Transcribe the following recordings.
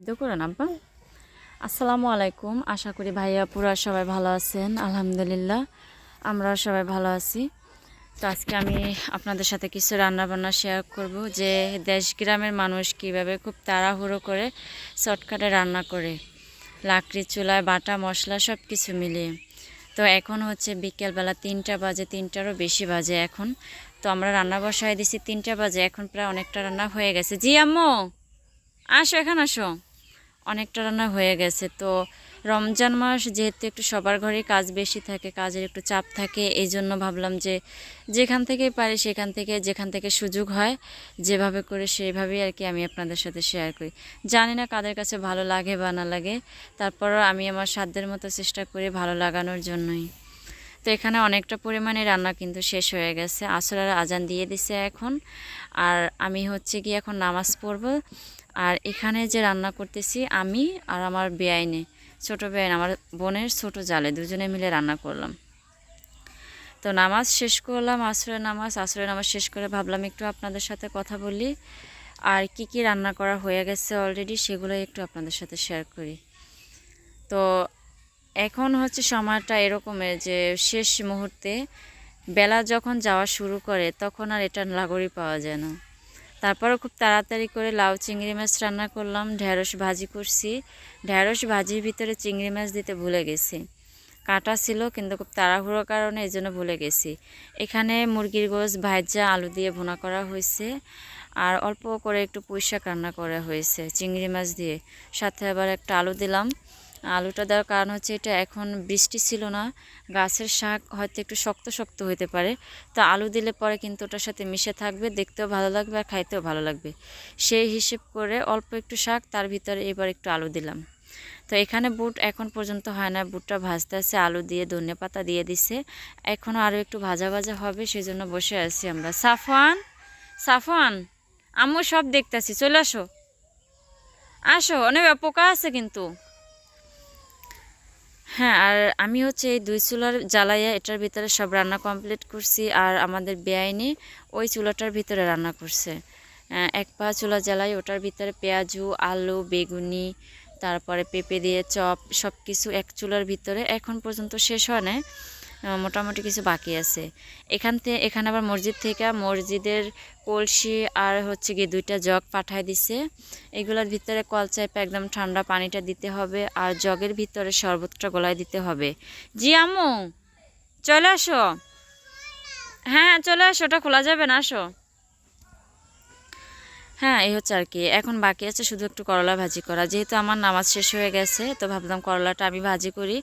সিদ্ধ আসসালামু আলাইকুম। আশা করি ভাইয়া পুরা সবাই ভালো আছেন। আলহামদুলিল্লাহ আমরা সবাই ভালো আছি। তো আজকে আমি আপনাদের সাথে কিছু রান্না বান্না শেয়ার করব যে দেশ গ্রামের মানুষ কীভাবে খুব তাড়াহুড়ো করে শর্টকাটে রান্না করে। লাকড়ি চুলায় বাটা, মশলা সব কিছু মিলিয়ে। তো এখন হচ্ছে বিকেলবেলা তিনটা বাজে, তিনটারও বেশি বাজে এখন। তো আমরা রান্না বসায় দিছি, তিনটা বাজে, এখন প্রায় অনেকটা রান্না হয়ে গেছে। জি আম্মু, আসো, এখন আসো। অনেকটা রান্না হয়ে গেছে। তো রমজান মাস যেহেতু একটু সবার ঘরেই কাজ বেশি থাকে, কাজের একটু চাপ থাকে এই জন্য ভাবলাম যে যেখান থেকে পারি সেখান থেকে, যেখান থেকে সুযোগ হয়, যেভাবে করে সেইভাবেই আর কি আমি আপনাদের সাথে শেয়ার করি। জানি না কাদের কাছে ভালো লাগে বা না লাগে, তারপরও আমি আমার সাধ্যের মতো চেষ্টা করি ভালো লাগানোর জন্যই। তো এখানে অনেকটা পরিমাণে রান্না কিন্তু শেষ হয়ে গেছে। আসরের আজান দিয়ে দিছে এখন। আর আমি হচ্ছে কি এখন নামাজ পড়ব। আর এখানে যে রান্না করতেছি আমি আর আমার বেআইনে, ছোট বেআইন, আমার বোনের ছোট জালে, দুজনে মিলে রান্না করলাম। তো নামাজ শেষ করলাম, আসরের নামাজ আসরের নামাজ শেষ করে ভাবলাম একটু আপনাদের সাথে কথা বলি। আর কি কি রান্না করা হয়ে গেছে অলরেডি সেগুলো একটু আপনাদের সাথে শেয়ার করি। তো এখন হচ্ছে সময়টা এরকমের যে শেষ মুহূর্তে বেলা যখন যাওয়া শুরু করে তখন আর এটা লাগরি পাওয়া যায় না। তারপরও খুব তাড়াতাড়ি করে লাউ চিংড়ি মাছ রান্না করলাম ঢ্যাঁড়স ভাজি করছি। ঢ্যাঁড়স ভাজির ভিতরে চিংড়ি মাছ দিতে ভুলে গেছি। কাটা ছিল কিন্তু খুব তাড়াহুড়োর কারণে এই জন্য ভুলে গেছি। এখানে মুরগির গোস ভাজা আলু দিয়ে ভুনা করা হয়েছে। আর অল্প করে একটু পুঁই শাক রান্না করা হয়েছে, চিংড়ি মাছ দিয়ে। সাথে আবার একটা আলু দিলাম। আলুটা দেওয়ার কারণ হচ্ছে এটা এখন বৃষ্টি ছিল না। গাছের শাক হয়তো একটু শক্ত শক্ত হতে পারে। তো আলু দিলে পরে কিন্তু ওটার সাথে মিশে থাকবে, দেখতেও ভালো লাগবে আর খাইতেও ভালো লাগবে। সেই হিসেব করে অল্প একটু শাক, তার ভিতরে এবার একটু আলু দিলাম। তো এখানে বুট এখন পর্যন্ত হয় না। বুটটা ভাজতে আছে, আলু দিয়ে ধনে পাতা দিয়ে দিছে। এখনও আরও একটু ভাজা ভাজা হবে সেই জন্য বসে আছি আমরা। সাফওয়ান সাফওয়ান, আম্মু সব দেখতেছি, চলে আসো। আসো, অনেক পোকা আছে কিন্তু। হ্যাঁ আর আমি হচ্ছে এই দুই চুলার জ্বালাইয়া এটার ভিতরে সব রান্না কমপ্লিট করছি আর আমাদের বেআইনি ওই চুলাটার ভিতরে রান্না করছে। এক পা চুলা জ্বালাই, ওটার ভিতরে পেঁয়াজু, আলু, বেগুনি, তারপরে পেঁপে দিয়ে চপ সব কিছু এক চুলার ভিতরে। এখন পর্যন্ত শেষ হয় না মোটামুটি কিছু বাকি আছে। এখান থেকে এখানে আবার মসজিদ থেকে মসজিদের কলসি আর হচ্ছে গিয়ে দুইটা জগ পাঠায় দিছে। এগুলোর ভিতরে কল চাইপে একদম ঠান্ডা পানিটা দিতে হবে আর জগের ভিতরে শরবতটা গলায় দিতে হবে। জি আমু চলে আসো। হ্যাঁ চলে আসো, ওটা খোলা যাবে না, আসো। হ্যাঁ এই হচ্ছে আর কি এখন বাকি আছে শুধু একটু করলা ভাজি করা। যেহেতু আমার নামাজ শেষ হয়ে গেছে, তো ভাবলাম করলাটা আমি ভাজি করি।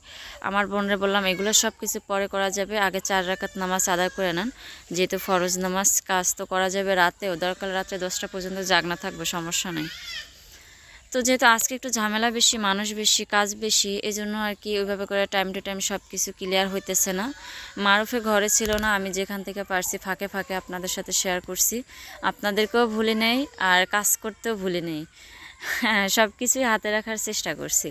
আমার বোনরে বললাম, এগুলো সব কিছু পরে করা যাবে। আগে চার রাকাত নামাজ আদায় করে নেন। যেহেতু ফরজ নামাজ কাজ তো করা যাবে রাতেও দরকার রাত্রে দশটা পর্যন্ত জাগনা থাকবে, সমস্যা নেই। তো যেহেতু আজকে একটু ঝামেলা বেশি, মানুষ বেশি, কাজ বেশি এই জন্য আর কি ওইভাবে করে টাইম টু টাইম সব কিছু ক্লিয়ার হইতেছে না। মারুফে ঘরে ছিল না, আমি যেখান থেকে পারছি ফাঁকে ফাঁকে আপনাদের সাথে শেয়ার করছি। আপনাদেরকেও ভুলে নেই আর কাজ করতেও ভুলে নেই। হ্যাঁ সব কিছুই হাতে রাখার চেষ্টা করছি।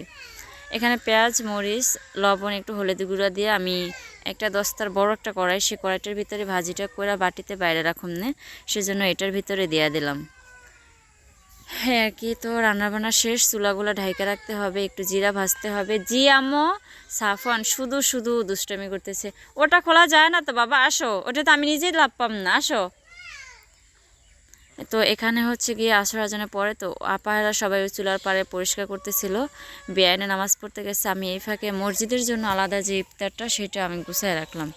এখানে পেঁয়াজ, মরিচ, লবণ, একটু হলুদ গুঁড়া দিয়ে আমি একটা দস্তার বড় একটা কড়াই, সে কড়াইটার ভিতরে ভাজিটা করে বাটিতে বাইরে রাখুন নে, সেজন্য এটার ভিতরে দিয়ে দিলাম। হ্যাঁ কি তো রান্নাবান্না শেষ, চুলাগুলো ঢাইকা রাখতে হবে, একটু জিরা ভাজতে হবে। জি আমো সাফন শুধু শুধু দুষ্টমি করতেছে। ওটা খোলা যায় না তো, বাবা, আসো। ওটা তো আমি নিজেই লাভ পাম না, আসো। তো এখানে হচ্ছে গিয়ে আসর আজানের পরে তো আপাহারা সবাই ওই চুলার পাড়ে পরিষ্কার করতেছিল। বেআইনে নামাজ পড়তে গেছে। আমি এই ফাঁকে মসজিদের জন্য আলাদা যে ইফতারটা সেটা আমি গুছিয়ে রাখলাম।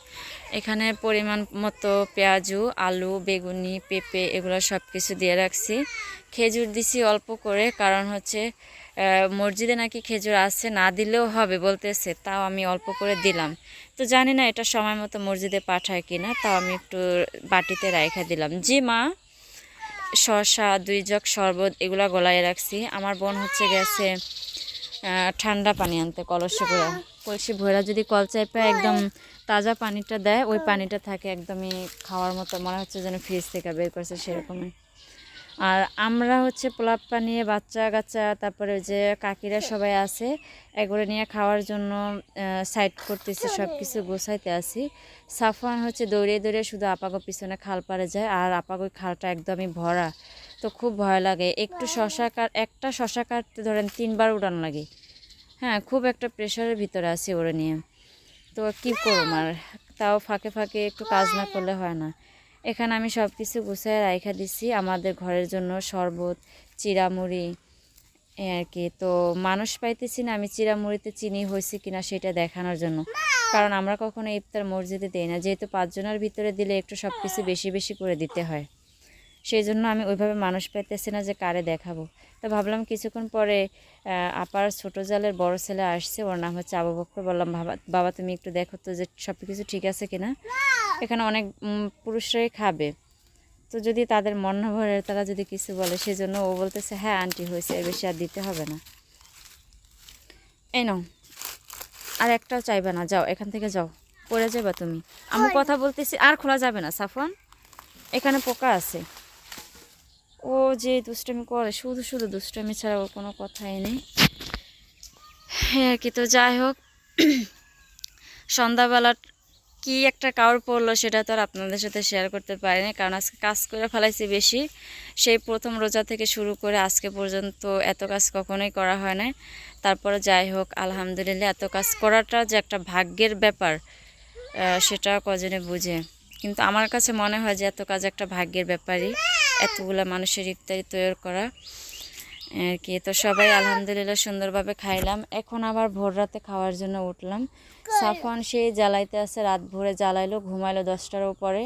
এখানে পরিমাণ মতো পেঁয়াজু, আলু, বেগুনি, পেঁপে এগুলো সব কিছু দিয়ে রাখছি। খেজুর দিছি অল্প করে কারণ হচ্ছে মসজিদে নাকি খেজুর আছে, না দিলেও হবে বলতেছে, তাও আমি অল্প করে দিলাম। তো জানি না এটা সময় মতো মসজিদে পাঠায় কিনা, তাও আমি একটু বাটিতে রাইখা দিলাম। জি মা? শসা দুই জগ শরবত এগুলা গলায় রাখছি। আমার বোন হচ্ছে গেছে ঠান্ডা পানি আনতে কলসে করে কলসি ভৈরা যদি কল চাই চাইপে একদম তাজা পানিটা দেয়, ওই পানিটা থাকে একদমই খাওয়ার মতো, মনে হচ্ছে যেন ফ্রিজ থেকে বের করছে সেরকমই। আর আমরা হচ্ছে পোলাপ নিয়ে বাচ্চা কাচ্চা তারপরে ওই যে কাকিরা সবাই আছে এগুলো নিয়ে খাওয়ার জন্য সাইড করতেছি সব কিছু গোছাইতে আসি সাফওয়ান হচ্ছে দৌড়িয়ে দৌড়িয়ে শুধু আপাগো পিছনে খাল পাড়ে যায় আর আপাগো খালটা একদমই ভরা। তো খুব ভয় লাগে। একটু শশা কাট একটা শশা কাটতে ধরেন তিনবার উড়ান লাগে। হ্যাঁ খুব একটা প্রেশারের ভিতরে আছি ওরা নিয়ে। তো কী করুম আর? তাও ফাঁকে ফাঁকে একটু কাজ না করলে হয় না। এখানে আমি সব কিছু গুছিয়ে রাইখা দিছি। আমাদের ঘরের জন্য শরবত চিরামুড়ি আর কি। তো মানুষ পাইতেছি না, আমি চিরামুড়িতে চিনি হয়েছে কিনা সেটা দেখানোর জন্য। কারণ আমরা কখনো ইফতার মসজিদে দিই না। যেহেতু পাঁচজনের ভিতরে দিলে একটু সব কিছু বেশি বেশি করে দিতে হয়। সেই জন্য আমি ওইভাবে মানুষ পেতেছি না যে কারে দেখাবো। তো ভাবলাম কিছুক্ষণ পরে আপার ছোটো জালের বড় ছেলে আসছে ওর নাম হচ্ছে আবু বক্কর। বললাম বাবা বাবা তুমি একটু দেখো তো যে সব কিছু ঠিক আছে কিনা? এখানে অনেক পুরুষরাই খাবে। তো যদি তাদের মন ভরে তারা যদি কিছু বলে সেজন্য ও বলতেছে হ্যাঁ আন্টি হয়েছে এর বেশি আর দিতে হবে না। এই নাও। আর একটাও চাইবে না। যাও এখান থেকে যাও। পড়ে যাবে তুমি। আমি কথা বলতেছি আর খোলা যাবে না সাফন এখানে পোকা আছে। ও যে দুষ্টামি করে, শুধু শুধু দুষ্টামি ছাড়া ওর কোনো কথাই নেই। হ্যাঁ আর কি, তো যাই হোক সন্ধ্যাবেলা কি একটা কাউর পড়ল সেটা তো আর আপনাদের সাথে শেয়ার করতে পারিনি, কারণ আজকে কাজ করে ফেলাইছি বেশি। সেই প্রথম রোজা থেকে শুরু করে আজকে পর্যন্ত এত কাজ কখনোই করা হয় না তারপরে যাই হোক, আলহামদুলিল্লাহ, এত কাজ করাটা যে একটা ভাগ্যের ব্যাপার সেটা কজনে বুঝে? কিন্তু আমার কাছে মনে হয় যে এত কাজ একটা ভাগ্যের ব্যাপারই। এতগুলো মানুষের ইফতারি তৈরি করা, আর কি। তো সবাই আলহামদুলিল্লাহ সুন্দরভাবে খাইলাম। এখন আবার ভোর রাতে খাওয়ার জন্য উঠলাম। সাফওয়ান সেই জ্বালাইতে আছে, রাত ভোরে জ্বালাইলো, ঘুমাইলো দশটার উপরে।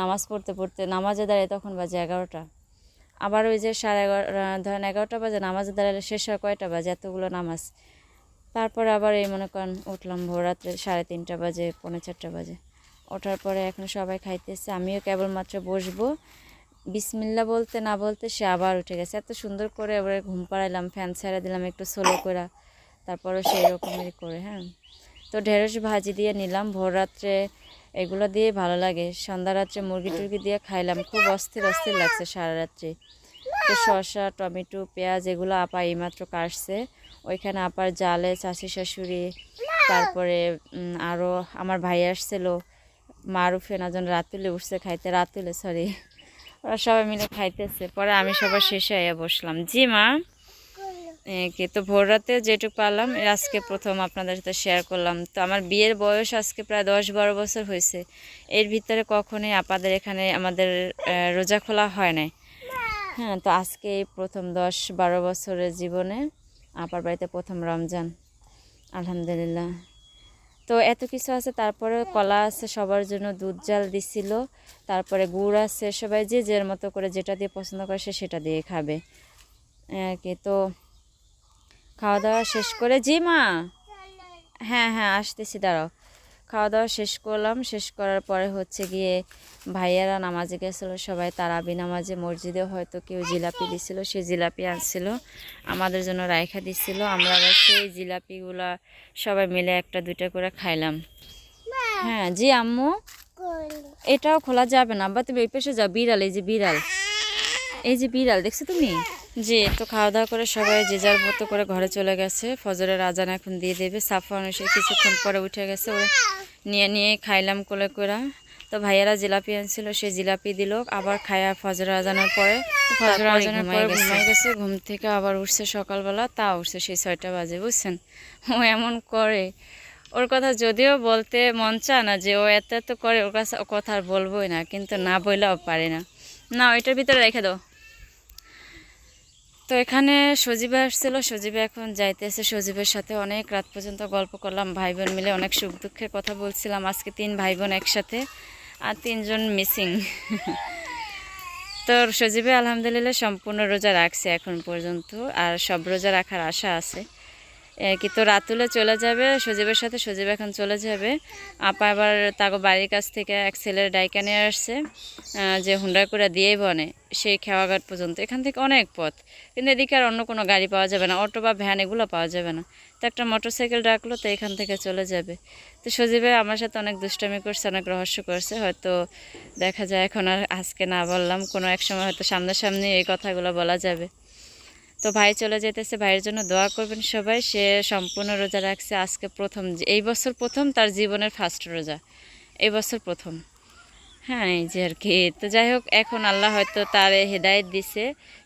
নামাজ পড়তে পড়তে নামাজে দাঁড়িয়ে তখন বাজে এগারোটা। আবার ওই যে সাড়ে এগারো ধরেন এগারোটা বাজে, নামাজে দাঁড়ালে শেষ হয় কয়টা বাজে? এতগুলো নামাজ। তারপরে আবার এই মনে করেন উঠলাম ভোর রাত্রে সাড়ে তিনটা বাজে, পৌনে চারটা বাজে। ওঠার পরে এখন সবাই খাইতেছে, আমিও কেবলমাত্র বসবো। বিসমিল্লা বলতে না বলতে সে আবার উঠে গেছে। এত সুন্দর করে এবারে ঘুম পাড়াইলাম, ফ্যান ছেড়ে দিলাম একটু সোলো করে তারপরে সেই রকমেরই করে হ্যাঁ। তো ঢেঁড়স ভাজি দিয়ে নিলাম, ভোর রাত্রে এগুলো দিয়ে ভালো লাগে। সন্ধ্যা রাত্রে মুরগি টুরগি দিয়ে খাইলাম, খুব অস্থির অস্থির লাগছে সারা রাত্রে। তো শসা, টমেটো, পেঁয়াজ এগুলো আপা এইমাত্র কাটছে। ওইখানে আপার জালে চাষি শাশুড়ি, তারপরে আরও আমার ভাই আসছিল মারুফে না যেন রাতুলে উঠছে, খাইতে রাতুলে সরি ওরা সবাই মিলে খাইতেছে। পরে আমি সবার শেষে আইয়া বসলাম। জি মা কি, তো ভোর রাতে যেটুকু পারলাম আজকে প্রথম আপনাদের সাথে শেয়ার করলাম। তো আমার বিয়ের বয়স আজকে প্রায় দশ বারো বছর হয়েছে। এর ভিতরে কখনোই আপাদের এখানে আমাদের রোজা খোলা হয় নাই। হ্যাঁ তো আজকে প্রথম দশ বারো বছরের জীবনে আপার বাড়িতে প্রথম রমজান। আলহামদুলিল্লাহ। তো এত কিছু আছে তারপরে কলা আছে সবার জন্য, দুধ জাল দিছিল, তারপরে গুড় আছে, সবাই যে যের মতো করে যেটা দিয়ে পছন্দ করে সে সেটা দিয়ে খাবে। আর কি তো খাওয়া দাওয়া শেষ করে, জি মা? হ্যাঁ হ্যাঁ আসতেছি, দাঁড়াও। খাওয়া দাওয়া শেষ করলাম। শেষ করার পরে হচ্ছে গিয়ে ভাইয়ারা নামাজে গেছিল, সবাই তারাবি নামাজে মসজিদে হয়তো কেউ জিলাপি দিছিল, সে জিলাপি আনছিল, আমাদের জন্য রায়খা দিছিল, আমরা আবার সেই জিলাপিগুলা সবাই মিলে একটা দুইটা করে খাইলাম। হ্যাঁ জি আম্মু? এটাও খোলা যাবে না বা তুমি ওই পাশে যাও, বিড়াল, এই যে বিড়াল। এই যে বিড়াল, দেখছ তুমি? জি তো খাওয়া দাওয়া করে সবাই যে যার মতো করে ঘরে চলে গেছে, ফজরের আজান এখন দিয়ে দেবে সাফা এসে কিছুক্ষণ পরে উঠে গেছে, ওরা নিয়ে নিয়ে খাইলাম কোলে করে তো ভাইয়ারা জিলাপি আনছিল সে জিলাপি দিল আবার খায়া ফজর আজানের পরে ফজর আজানের পরে ঘুমাই গেছে। ঘুম থেকে আবার উঠছে সকালবেলা তা উঠছে সেই ছয়টা বাজে বুঝছেন? ও এমন করে। ওর কথা যদিও বলতে মন চায় না যে ও এত এত করে ওর কাছে ও কথা আর বলবোই না কিন্তু না বললেও পারে না। না ওইটার ভিতরে রেখে দাও। তো এখানে সজীবা আসছিল, সজীবে এখন যাইতেছে। সজীবের সাথে অনেক রাত পর্যন্ত গল্প করলাম ভাই বোন মিলে অনেক সুখ দুঃখের কথা বলছিলাম। আজকে তিন ভাই বোন একসাথে আর তিনজন মিসিং। তো সজীবে আলহামদুলিল্লাহ সম্পূর্ণ রোজা রাখছে এখন পর্যন্ত, আর সব রোজা রাখার আশা আছে। এ, কি তো রাতুলে চলে যাবে সজীবের সাথে সজীব এখন চলে যাবে। আপা আবার তাকে বাড়ির কাছ থেকে এক ছেলের ডাইকা নিয়ে আসছে যে হুন্ডা করে দিয়েই বনে। সেই খেওয়াঘাট পর্যন্ত। এখান থেকে অনেক পথ কিন্তু এদিকে আর অন্য কোনো গাড়ি পাওয়া যাবে না অটো বা ভ্যান এগুলো পাওয়া যাবে না। তো একটা মোটর সাইকেল ডাকলো তো এখান থেকে চলে যাবে। তো সজীবে আমার সাথে অনেক দুষ্টামি করছে অনেক রহস্য করছে। হয়তো দেখা যায় এখন আর আজকে না বললাম কোনো এক সময় হয়তো সামনাসামনি এই কথাগুলো বলা যাবে। তো ভাই চলে যেতেছে ভাইয়ের জন্য দোয়া করবেন সবাই। সে সম্পূর্ণ রোজা রাখছে আজকে প্রথম এই বছর প্রথম তার জীবনের ফার্স্ট রোজা। এই বছর প্রথম। হ্যাঁ এই যে আর কি। তো যাই হোক, এখন আল্লাহ হয়তো তার হেদায়েত দিছে।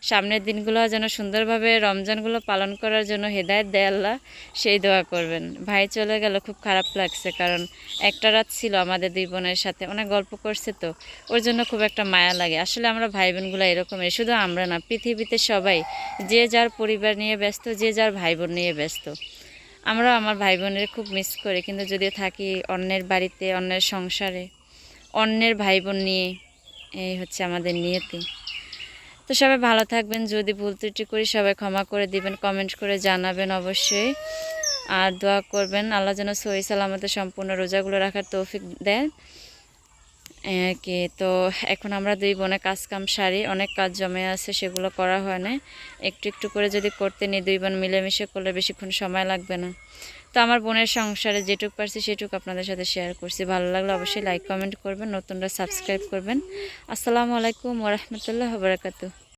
সামনের দিনগুলো যেন সুন্দরভাবে রমজানগুলো পালন করার জন্য হেদায়েত দেয় আল্লাহ, সেই দোয়া করবেন। ভাই চলে গেল, খুব খারাপ লাগছে কারণ একটা রাত ছিল আমাদের দুই বোনের সাথে, অনেক গল্প করছে তো। ওর জন্য খুব একটা মায়া লাগে। আসলে আমরা ভাই বোনগুলো এরকমই, শুধু আমরা না, পৃথিবীতে সবাই, যে যার পরিবার নিয়ে ব্যস্ত, যে যার ভাই বোন নিয়ে ব্যস্ত। আমরা আমার ভাই বোনের খুব মিস করি, কিন্তু যদি থাকি অন্যের বাড়িতে, অন্যের সংসারে। অন্যের ভাই বোন নিয়ে, এই হচ্ছে আমাদের নিয়তি। তো সবাই ভালো থাকবেন, যদি ভুল ত্রুটি করি সবাই ক্ষমা করে দিবেন কমেন্ট করে জানাবেন অবশ্যই। আর দোয়া করবেন, আল্লাহ যেন সহি সালামতে সম্পূর্ণ রোজাগুলো রাখার তৌফিক দেন আর কি? তো এখন আমরা দুই বোনে কাজ কাম সারি, অনেক কাজ জমে আছে, সেগুলো করা হয় না। একটু একটু করে যদি করতে নিই, দুই বোন মিলেমিশে করলে বেশিক্ষণ সময় লাগবে না। তো আমার বোনের সংসারে যেটুক পারছি সেটুকু আপনাদের সাথে শেয়ার করছি। ভালো লাগলে অবশ্যই লাইক কমেন্ট করবেন, নতুনরা সাবস্ক্রাইব করবেন। আসসালামু আলাইকুম ওরহমতুল্লাহ বারাকাতু